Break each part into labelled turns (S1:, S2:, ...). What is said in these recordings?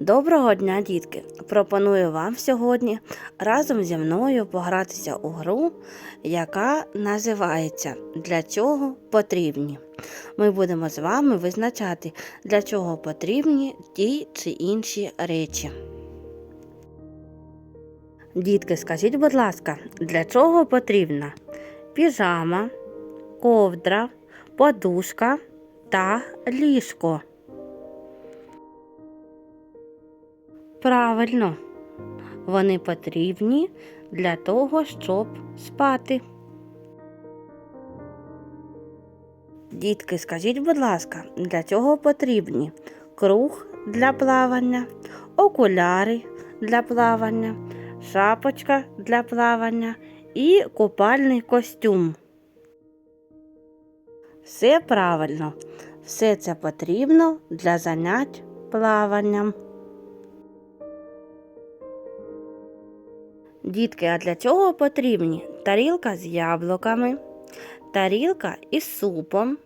S1: Доброго дня, дітки! Пропоную вам сьогодні разом зі мною погратися у гру, яка називається Для чого потрібні. Ми будемо з вами визначати, для чого потрібні ті чи інші речі. Дітки, скажіть, будь ласка, для чого потрібна піжама, ковдра, подушка та ліжко? Правильно, вони потрібні для того, щоб спати. Дітки, скажіть, будь ласка, для чого потрібні круг для плавання, окуляри для плавання, шапочка для плавання і купальний костюм? Все правильно, все це потрібно для занять плаванням. Дітки, а для чого потрібні тарілка з яблуками, тарілка із супом,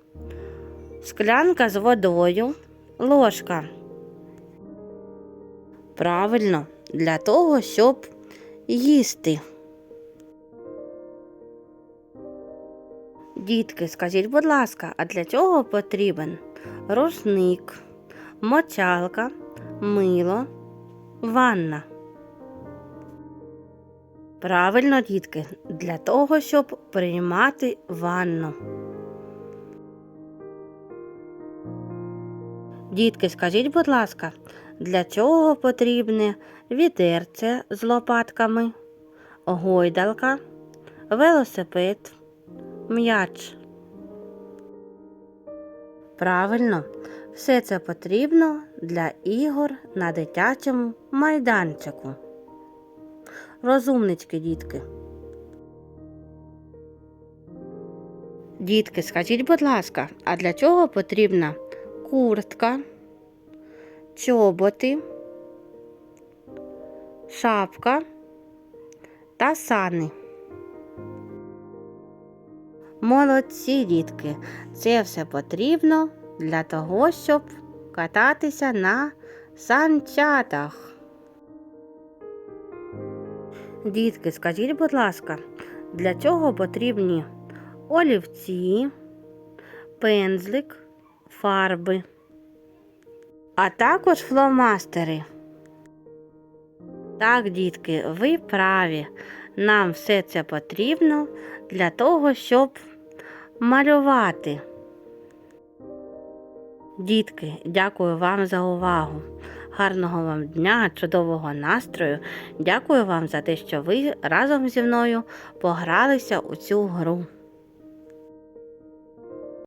S1: склянка з водою, ложка? Правильно, для того, щоб їсти. Дітки, скажіть, будь ласка, а для чого потрібен рушник, мочалка, мило, ванна? Правильно, дітки, для того, щоб приймати ванну. Дітки, скажіть, будь ласка, для чого потрібне відерце з лопатками, гойдалка, велосипед, м'яч? Правильно, все це потрібно для ігор на дитячому майданчику. Розумнички, дітки. Дітки, скажіть, будь ласка, а для чого потрібна куртка, чоботи, шапка та сани? Молодці, дітки, це все потрібно для того, щоб кататися на санчатах. Дітки, скажіть, будь ласка, для чого потрібні олівці, пензлик, фарби, а також фломастери? Так, дітки, ви праві. Нам все це потрібно для того, щоб малювати. Дітки, дякую вам за увагу. Гарного вам дня, чудового настрою. Дякую вам за те, що ви разом зі мною погралися у цю гру.